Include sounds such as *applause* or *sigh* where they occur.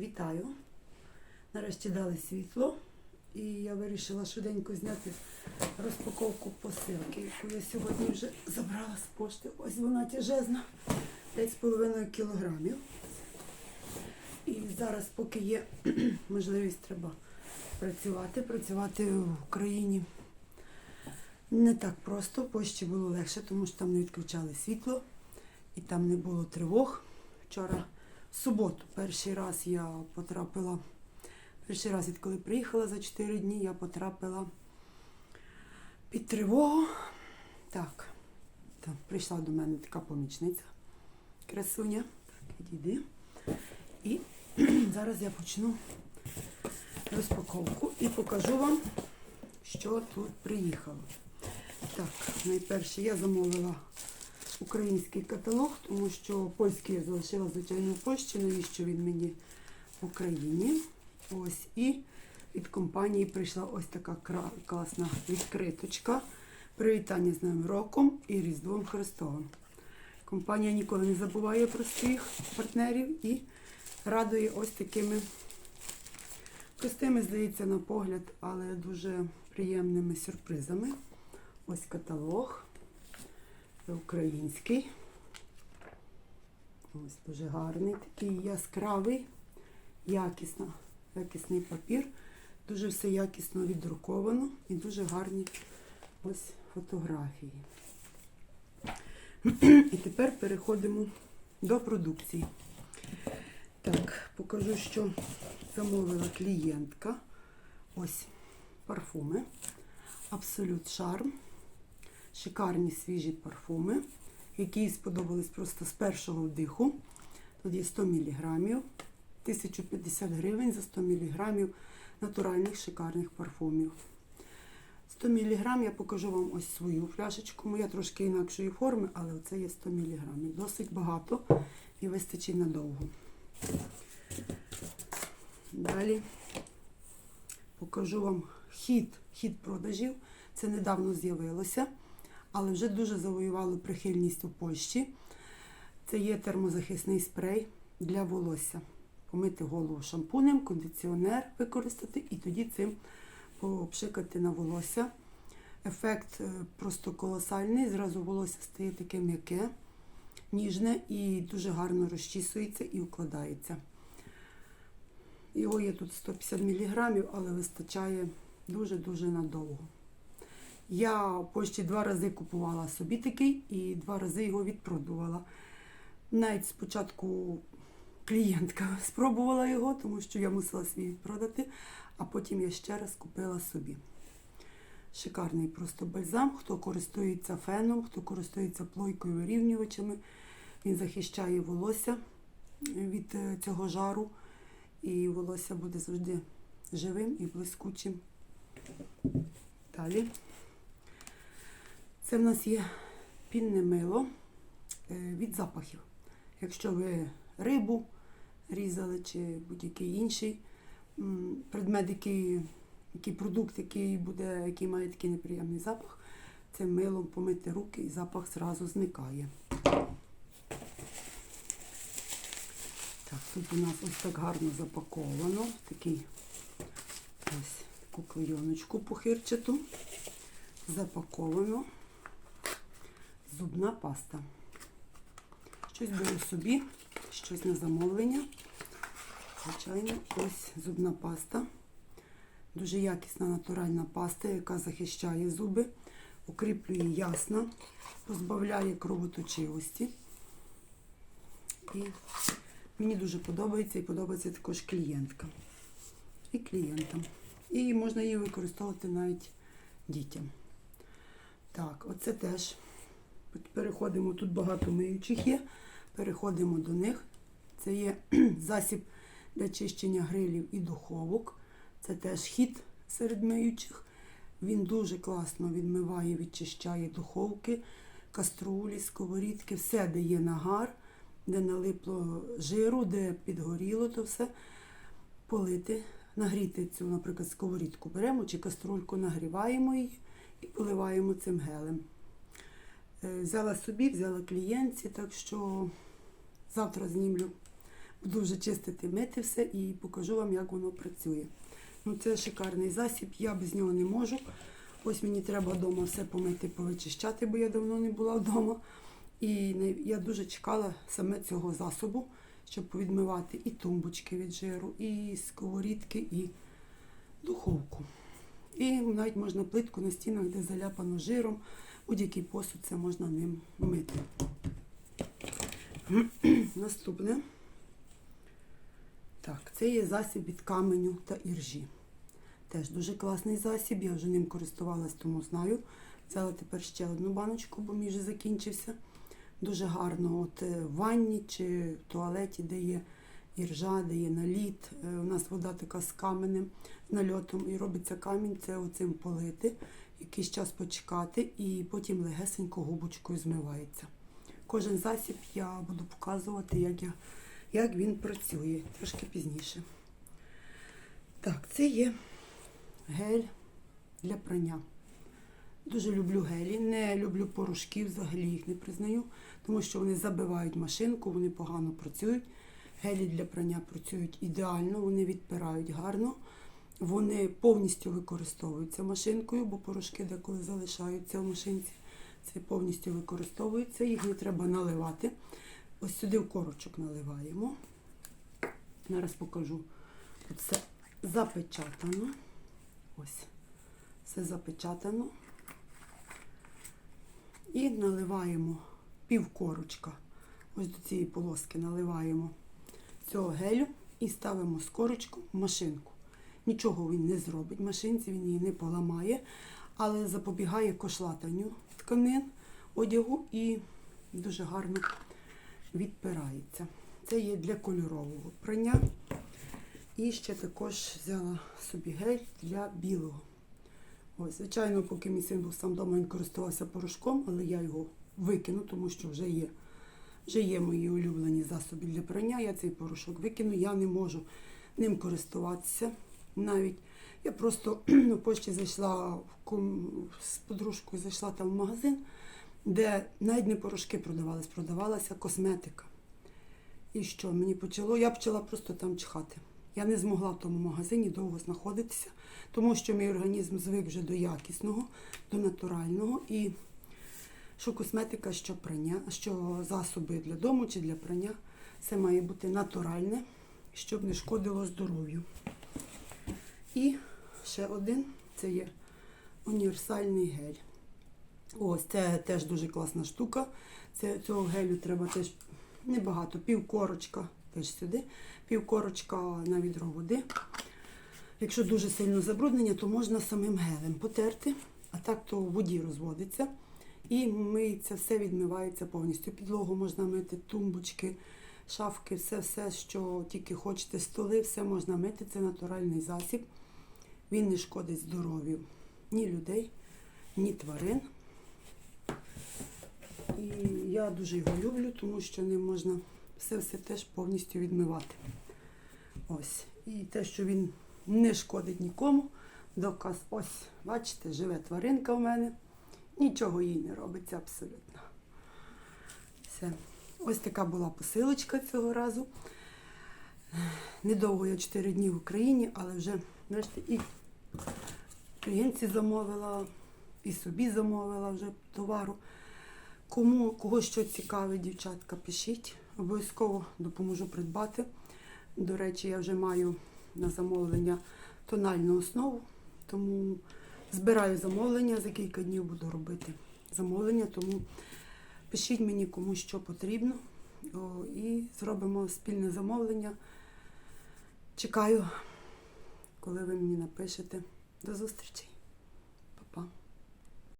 Вітаю. Нарешті дали світло. І я вирішила швиденько зняти розпаковку посилки, яку я сьогодні вже забрала з пошти. Ось вона тяжезна, 5,5 кілограмів. І зараз, поки є *clears throat* можливість, треба працювати. Працювати в Україні не так просто. В пошті було легше, тому що там не відключали світло і там не було тривог. Вчора суботу перший раз я потрапила. Перший раз, відколи приїхала за 4 дні, я потрапила під тривогу. Так, там прийшла до мене така помічниця, красуня. Так, відійди. І *clears throat* зараз я почну розпаковку і покажу вам, що тут приїхало. Так, найперше я замовила український каталог, тому що польський я залишила звичайно в пошті, навіщо він мені в Україні. Ось і від компанії прийшла ось така класна відкриточка. Привітання з Новим роком і Різдвом Христовим. Компанія ніколи не забуває про своїх партнерів і радує ось такими простими, здається, на погляд, але дуже приємними сюрпризами. Ось каталог. Український. Ось дуже гарний, такий яскравий, якісно, якісний папір. Дуже все якісно віддруковано і дуже гарні ось фотографії. І тепер переходимо до продукції. Так, покажу, що замовила клієнтка. Ось парфуми. Абсолют Шарм. Шикарні свіжі парфуми, які сподобались просто з першого вдиху. Тут є 100 мг, 1050 гривень за 100 мг натуральних шикарних парфумів. 100 мг я покажу вам ось свою пляшечку. Моя трошки інакшої форми, але це є 100 мг. Досить багато і вистачить надовго. Далі покажу вам хід, хід продажів. Це недавно з'явилося, але вже дуже завоювало прихильність у Польщі. Це є термозахисний спрей для волосся. Помити голову шампунем, кондиціонер використати і тоді цим попшикати на волосся. Ефект е, просто колосальний. Зразу волосся стає таке м'яке, ніжне і дуже гарно розчісується і укладається. Його є тут 150 мг, але вистачає дуже-дуже надовго. Я в пошті два рази купувала собі такий і два рази його відпродувала. Навіть спочатку клієнтка *laughs* спробувала його, тому що я мусила свій відпродати, а потім я ще раз купила собі. Шикарний просто бальзам. Хто користується феном, хто користується плойкою вирівнювачами, він захищає волосся від е, цього жару, і волосся буде завжди живим і блискучим. Далі. Це в нас є пінне мило е, від запахів. Якщо ви рибу різали чи будь-який інший предмет, який, який продукт, який, буде, який має такий неприємний запах, цим милом помити руки і запах зразу зникає. Так, тут у нас ось так гарно запаковано. Такий ось таку клейоночку похирчату. Запаковано зубна паста. Щось беру собі, щось на замовлення. Звичайно, ось зубна паста. Дуже якісна натуральна паста, яка захищає зуби, укріплює ясно, позбавляє кровоточивості. І мені дуже подобається і подобається також клієнтка. І клієнтам. І можна її використовувати навіть дітям. Так, оце теж. Переходимо, тут багато миючих є. Переходимо до них. Це є *clears throat* засіб для чищення грилів і духовок. Це теж хід серед миючих. Він дуже класно відмиває, відчищає духовки, каструлі, сковорідки, все, де є нагар, де налипло жиру, де підгоріло, то все полити, нагріти цю, наприклад, сковорідку беремо чи каструльку, нагріваємо її і поливаємо цим гелем. Е, Взяла собі, взяла клієнтці, так що завтра знімлю Буду вже чистити, мити все і покажу вам, як воно працює. Ну, це шикарний засіб, я без нього не можу. Ось мені треба вдома все помити, повичищати, бо я давно не була вдома. І я дуже чекала саме цього засобу, щоб повідмивати і тумбочки від жиру, і сковорідки, і духовку. І навіть можна плитку на стінах, де заляпано жиром, будь-який посуд це можна ним мити. *clears throat* Наступне. Так, це є засіб від каменю та іржі. Теж дуже класний засіб, я вже ним користувалась, тому знаю. Взяла тепер ще одну баночку, бо мій вже закінчився. Дуже гарно от е, в ванні чи в туалеті, де є іржа, де є наліт. Е, У нас вода така з каменем, нальотом, і робиться камінь, це оцим полити, якийсь час почекати, і потім легесенько губочкою змивається. Кожен засіб я буду показувати, як, я, як він працює, трошки пізніше. Так, це є гель для прання. Дуже люблю гелі, не люблю порошки, взагалі їх не признаю, тому що вони забивають машинку, вони погано працюють. Гелі для прання працюють ідеально, вони відпирають гарно, вони повністю використовуються машинкою, бо порошки деколи залишаються в машинці. Це повністю використовується, їх не треба наливати. Ось сюди в корочок наливаємо. Зараз покажу. Все запечатано. Ось, все запечатано. І наливаємо пів корочка. Ось до цієї полоски наливаємо цього гелю і ставимо скорочку в машинку. Нічого він не зробить машинці, він її не поламає, але запобігає кошлатанню тканин, одягу і дуже гарно відпирається. Це є для кольорового прання. І ще також взяла собі гель для білого. Ось, звичайно, поки мій син був сам вдома, він користувався порошком, але я його викину, тому що вже є, вже є мої улюблені засоби для прання. Я цей порошок викину, я не можу ним користуватися. Навіть я просто *clears throat* на пошті зайшла з подружкою, зайшла там в магазин, де навіть не порошки продавались, продавалася косметика. І що мені почало? Я почала просто там чхати. Я не змогла в тому магазині довго знаходитися, тому що мій організм звик вже до якісного, до натурального. І що косметика, що прання, що засоби для дому чи для прання, все має бути натуральне, щоб не шкодило здоров'ю. І ще один це є універсальний гель. Ось це теж дуже класна штука. Це, цього гелю треба теж небагато, пів корочка теж сюди, пів корочка на відро води. Якщо дуже сильно забруднення, то можна самим гелем потерти, а так то в воді розводиться. І миється, все відмивається повністю. Підлогу можна мити, тумбочки, шафки, все, все, що тільки хочете, столи, все можна мити. Це натуральний засіб. Він не шкодить здоров'ю ні людей, ні тварин. І я дуже його люблю, тому що ним можна все-все теж повністю відмивати. Ось. І те, що він не шкодить нікому. Доказ, ось, бачите, живе тваринка в мене. Нічого їй не робиться абсолютно. Все. Ось така була посилочка цього разу. Недовго я 4 дні в Україні, але вже, бачите, і клієнтці замовила, і собі замовила вже товару. Кому кого що цікавить, дівчатка, пишіть. Обов'язково допоможу придбати. До речі, я вже маю на замовлення тональну основу, тому збираю замовлення, за кілька днів буду робити замовлення, тому пишіть мені кому що потрібно. І зробимо спільне замовлення. Чекаю, коли ви мені напишете. До зустрічі!